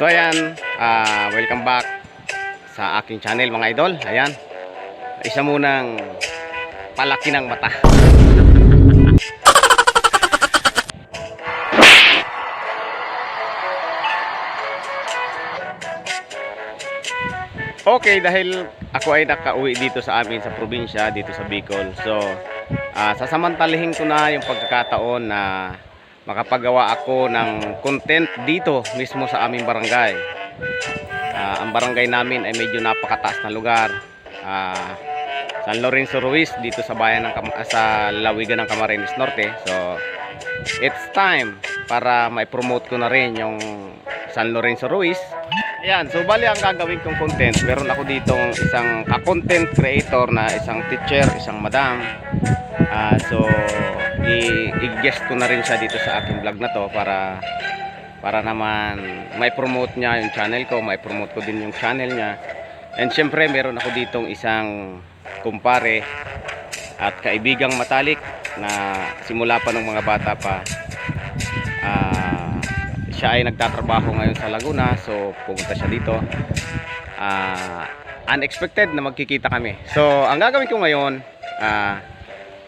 So ayan, ah, welcome back sa aking channel mga idol. Ayan, isa munang palaki ng mata. Okay, dahil ako ay nakauwi dito sa amin sa probinsya, dito sa Bicol. So, ah, sasamantalahin ko na yung pagkakataon na makapagawa ako ng content dito mismo sa aming barangay. Ah, ang barangay namin ay medyo napakataas na lugar. Ah, San Lorenzo Ruiz dito sa bayan ng sa Lawigan ng Camarines Norte. So, it's time para mai-promote ko na rin yung San Lorenzo Ruiz. Ayan, so bali ang gagawin kong content. Meron ako ditong isang ka-content creator na isang teacher, isang madam. Ah, so i-guest ko na rin siya dito sa aking vlog na to para para naman may promote niya yung channel ko, may promote ko din yung channel niya. And syempre meron ako ditong isang kumpare at kaibigang matalik na simula pa ng mga bata pa ah, siya ay nagtatrabaho ngayon sa Laguna so pumunta siya dito Ah, unexpected na magkikita kami so ang gagawin ko ngayon ah,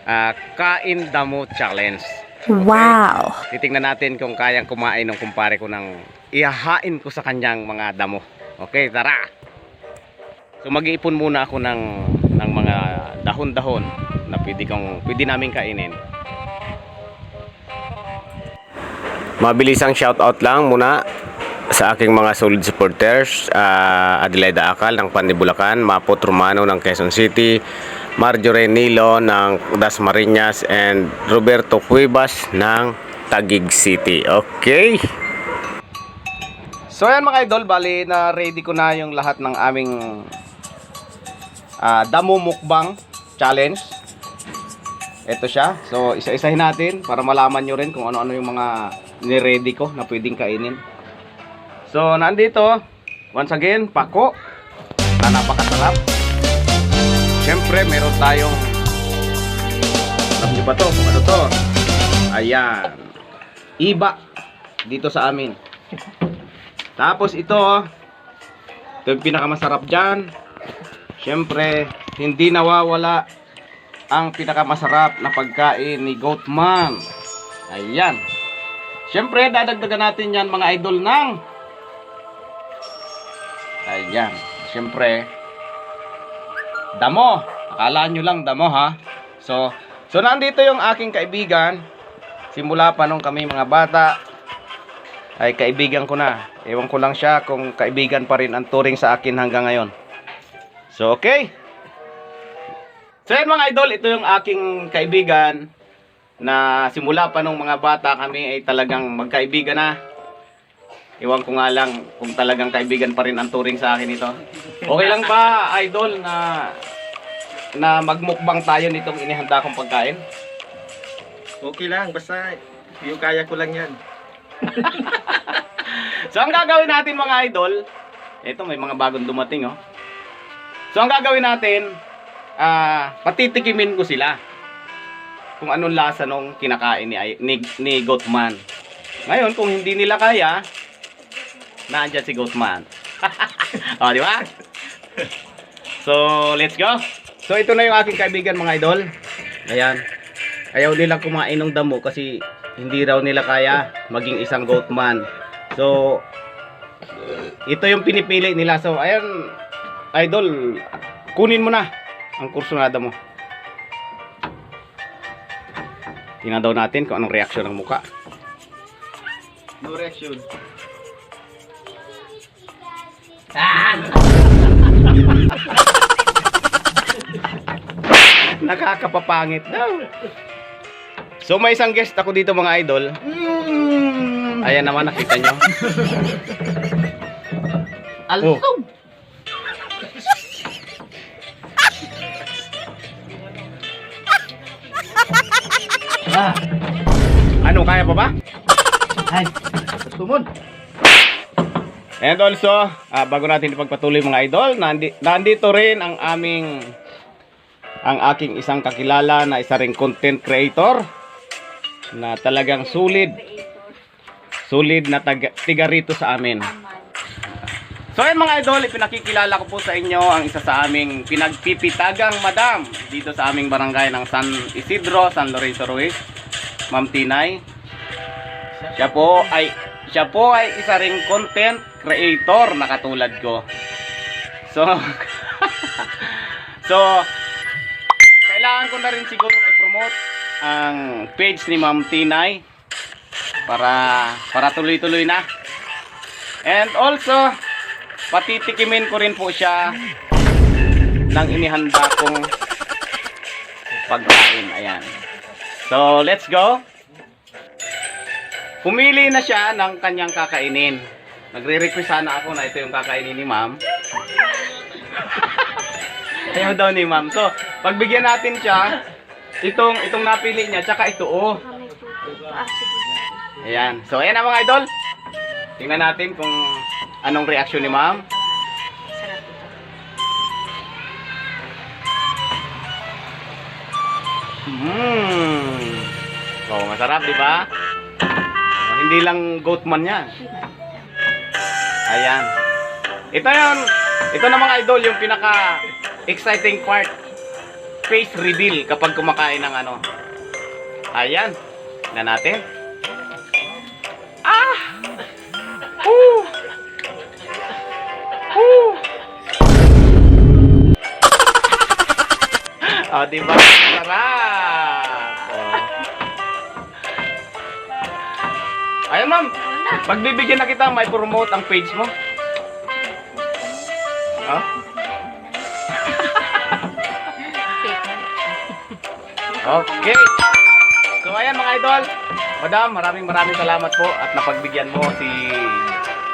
ah, kain damo challenge Wow. titingnan natin kung kayang kumain ng kumpare ko ng ihahain ko sa kanyang mga damo. Okay tara. So mag-iipon muna ako ng ng mga dahon-dahon na pwede kong pwede namin kainin. Mabilisang shoutout lang muna sa aking mga solid supporters, ah, Adelaida Akal ng Pandibulacan, Mapot Romano ng Quezon City, Marjorie Nilo ng Dasmariñas, and Roberto Cuevas ng Taguig City. Okay? So ayan mga idol, bali na ready ko na yung lahat ng aming ah, damo mukbang challenge. Ito siya. So, isa-isahin natin para malaman nyo rin kung ano-ano yung mga ni-ready ko na pwedeng kainin. So, nandito, once again, pako na napakasarap. Siyempre, meron tayong alam nyo ba to? Kung ano to? Ayan. Iba dito sa amin. Tapos ito, oh, ito yung pinakamasarap dyan. Siyempre, hindi nawawala ang pinakamasarap na pagkain ni Goatman. Ayan. Siyempre, dadagdagan natin yan mga idol ng Ayan. Siyempre, damo. Akala nyo lang damo ha. So, so nandito yung aking kaibigan. Simula pa nung kami mga bata, ay kaibigan ko na. Ewan ko lang siya kung kaibigan pa rin ang turing sa akin hanggang ngayon. So, okay. So yan mga idol, ito yung aking kaibigan na simula pa nung mga bata kami ay talagang magkaibigan na. Iwan ko nga lang kung talagang kaibigan pa rin ang turing sa akin ito. Okay lang ba idol na na magmukbang tayo nitong inihanda kong pagkain? Okay lang, basta yung kaya ko lang yan. So ang gagawin natin mga idol, ito may mga bagong dumating oh. So ang gagawin natin, ah patitikimin ko sila kung anong lasa nung kinakain ni, ni, ni Goatman. Ngayon, kung hindi nila kaya, nandiyan si Goatman. o, di ba? So, let's go. So, ito na yung aking kaibigan mga idol. Ayan. Ayaw nilang kumain ng damo kasi hindi raw nila kaya maging isang Goatman. So, ito yung pinipili nila. So, ayan, idol, kunin mo na ang kursunada mo. Tingnan daw natin kung anong reaksyon ng muka. No reaction. Nakakapapangit daw. So, may isang guest ako dito mga idol. Ayan naman, nakita nyo. Oh. Ano, kaya pa ba? Ay, sumod. And also, ah, bago natin ipagpatuloy mga idol, nandi, nandito rin ang aming ang aking isang kakilala na isa ring content creator na talagang solid solid na taga, tiga rito sa amin. So ayun mga idol, ipinakikilala ko po sa inyo ang isa sa aming pinagpipitagang madam dito sa aming barangay ng San Isidro, San Lorenzo Ruiz, Ma'am Tinay. Siya po ay siya po ay isa ring content creator na katulad ko. So So kailangan ko na rin siguro i-promote ang page ni Ma'am Tinay para para tuloy-tuloy na. And also patitikimin ko rin po siya ng inihanda kong pagkain. Ayan. So, let's go. Pumili na siya ng kanyang kakainin. Nagre-request sana ako na ito yung kakainin ni ma'am. Ayaw daw ni ma'am. So, pagbigyan natin siya, itong itong napili niya, tsaka ito oh. Ayan. So, ayan na mga idol. Tingnan natin kung anong reaksyon ni ma'am. Mmm. So, masarap, di ba? Oh, hindi lang goat man yan. Ayan. Ito yun. Ito na mga idol, yung pinaka exciting part. Face reveal kapag kumakain ng ano. Ayan. Na natin. Ah! Woo! Woo! Oh, di ba? Sarap. Ayun, ma'am. Pagbibigyan na kita, may promote ang page mo. Oh? Okay. So ayan mga idol. Madam, maraming maraming salamat po at napagbigyan mo si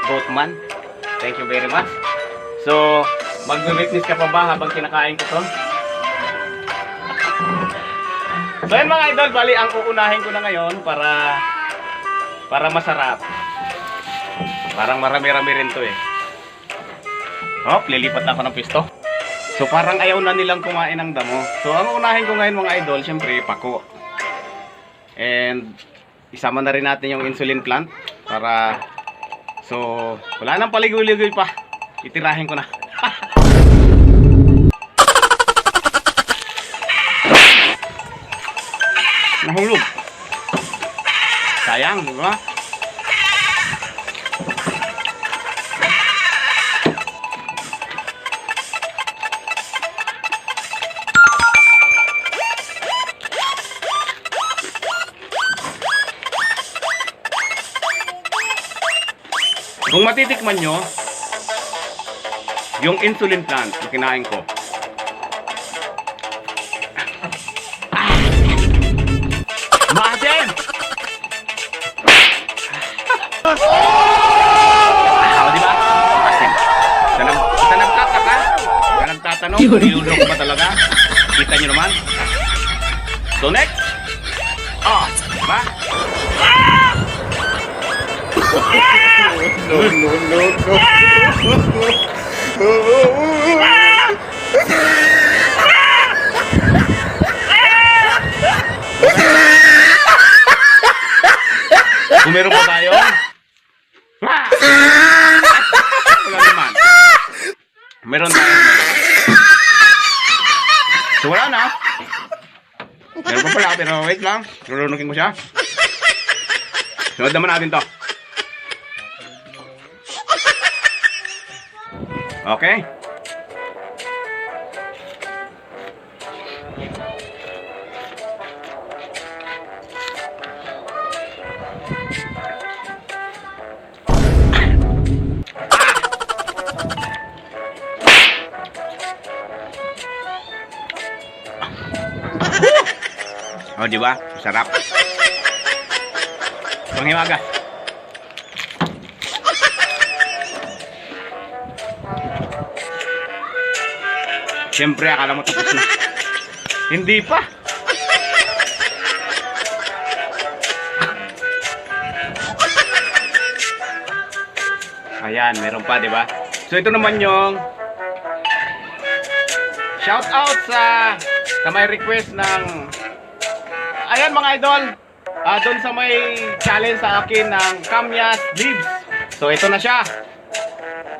Goatman. Thank you very much. So, magbe-witness ka pa ba habang kinakain ko to? So ayan mga idol, bali ang uunahin ko na ngayon para para masarap. Parang marami-rami rin to eh. Oh, lilipat na ako ng pisto. So parang ayaw na nilang kumain ng damo. So ang unahin ko ngayon mga idol, syempre pako. And isama na rin natin yung insulin plant para so wala nang paligoy-ligoy pa. Itirahin ko na. Nahulog. Sayang, di ba? Kung matitikman nyo, yung insulin plant na kinain ko, sa nagtatanong, nilulok ba talaga? Kita nyo naman. So next. Oh, di ba? No, no, no, no. Kung meron pa tayo. Ah! Wala naman. Meron tayo. So wala na. Meron pa pala, pero wait lang. Lulunukin ko siya. Sunod naman natin to. Okay. Oh, di ba? Sarap. Panghiwaga. Siyempre, akala mo tapos na. Hindi pa. Ayan, meron pa, di ba? So, ito naman yung shout out sa sa may request ng ayan mga idol ah doon sa may challenge sa akin ng Kamyas Leaves so ito na siya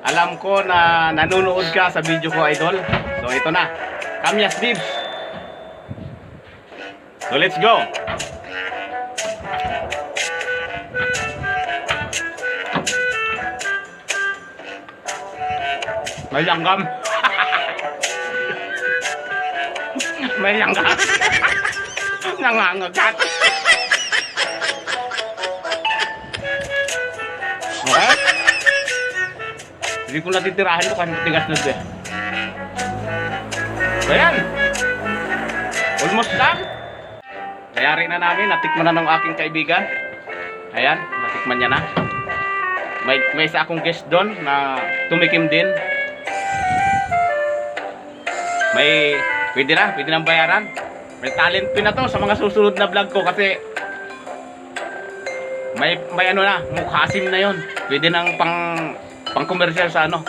Alam ko na nanonood ka sa video ko, idol. So, ito na. Kamyas Dibs. So, let's go. May langgam. May langgam. Nangangagat. Okay? Hindi ko natitirahan to kasi matigas na ito eh. So yan. Almost done. Kayari na namin. Natikman na ng aking kaibigan. Ayan. Natikman niya na. May, may isa akong guest doon na tumikim din. May pwede na. Pwede nang bayaran. May talent ko na to sa mga susunod na vlog ko kasi may may ano na, mukhasim na 'yon. Pwede nang pang pang commercial sa ano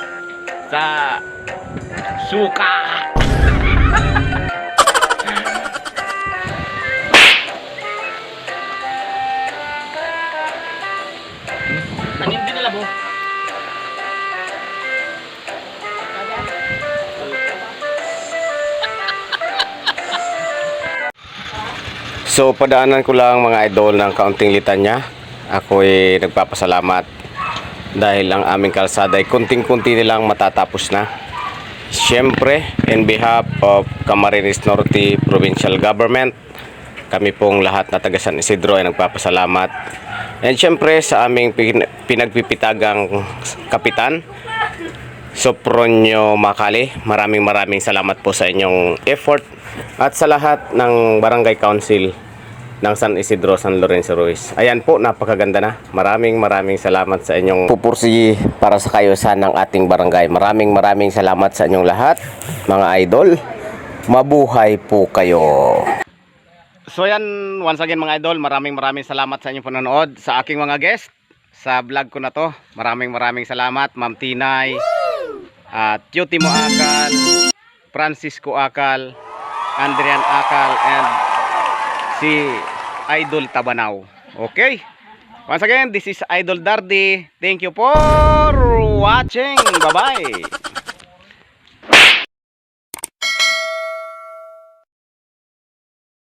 sa suka. So padaanan ko lang mga idol ng kaunting litanya. Ako ay nagpapasalamat dahil ang aming kalsada ay kunting-kunti nilang matatapos na. Siyempre, in behalf of Camarines Norte Provincial Government, kami pong lahat na taga San Isidro ay nagpapasalamat. And siyempre sa aming pin- pinagpipitagang kapitan, Sopronyo Makali, maraming maraming salamat po sa inyong effort at sa lahat ng Barangay Council ng San Isidro, San Lorenzo Ruiz. Ayan po, napakaganda na. Maraming maraming salamat sa inyong pupursi para sa kayusan ng ating barangay. Maraming maraming salamat sa inyong lahat, mga idol. Mabuhay po kayo. So yan, once again mga idol, maraming maraming salamat sa inyong panonood sa aking mga guest sa vlog ko na to. Maraming maraming salamat, Ma'am Tinay, at Tiyotimo Akal, Francisco Akal, Andrian Akal, and si Idol Tabanaw. Okay? Once again, this is Idol Dardy. Thank you for watching. Bye-bye.